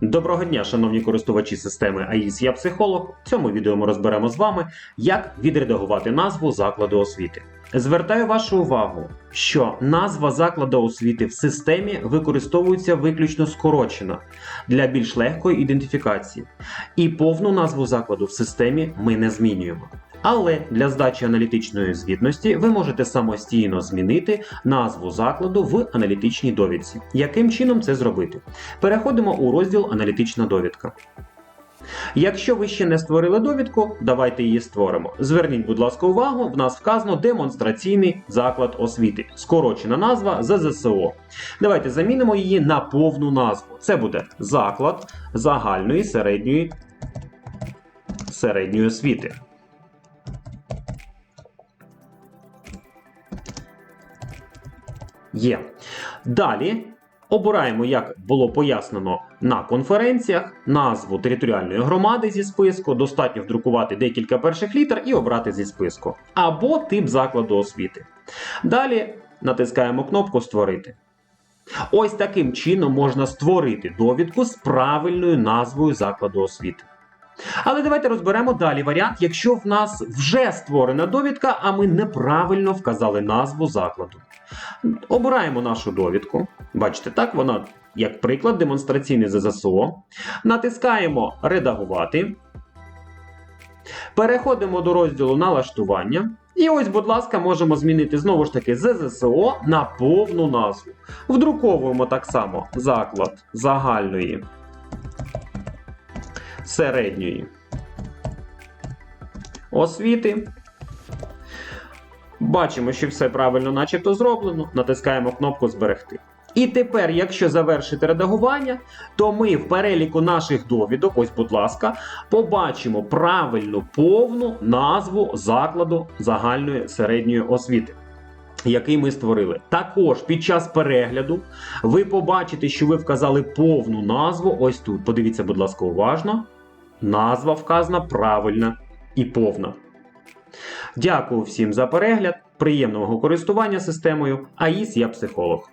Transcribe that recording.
Доброго дня, шановні користувачі системи АІС Я психолог. В цьому відео ми розберемо з вами, як відредагувати назву закладу освіти. Звертаю вашу увагу, що назва закладу освіти в системі використовується виключно скорочено для більш легкої ідентифікації, і повну назву закладу в системі ми не змінюємо. Але для здачі аналітичної звітності ви можете самостійно змінити назву закладу в аналітичній довідці. Яким чином це зробити? Переходимо у розділ Аналітична довідка. Якщо ви ще не створили довідку, давайте її створимо. Зверніть, будь ласка, увагу, в нас вказано демонстраційний заклад освіти. Скорочена назва ЗЗСО. Давайте замінимо її на повну назву. Це буде заклад загальної середньої, середньої освіти. Є. Далі обираємо, як було пояснено на конференціях, назву територіальної громади зі списку. Достатньо вдрукувати декілька перших літер і обрати зі списку. Або тип закладу освіти. Далі натискаємо кнопку Створити. Ось таким чином можна створити довідку з правильною назвою закладу освіти. Але давайте розберемо далі варіант, якщо в нас вже створена довідка, а ми неправильно вказали назву закладу. Обираємо нашу довідку. Бачите, так вона, як приклад, демонстраційний ЗЗСО. Натискаємо Редагувати. Переходимо до розділу налаштування. І ось, будь ласка, можемо змінити знову ж таки ЗЗСО на повну назву. Вдруковуємо так само заклад загальної середньої освіти. Бачимо, що все правильно начебто зроблено. Натискаємо кнопку Зберегти. І тепер, якщо завершити редагування, то ми в переліку наших довідок, ось, будь ласка, побачимо правильну повну назву закладу загальної середньої освіти. Який ми створили. Також під час перегляду ви побачите, що ви вказали повну назву. Ось тут. Подивіться, будь ласка, уважно. Назва вказана правильна і повна. Дякую всім за перегляд, приємного користування системою. АІС я психолог.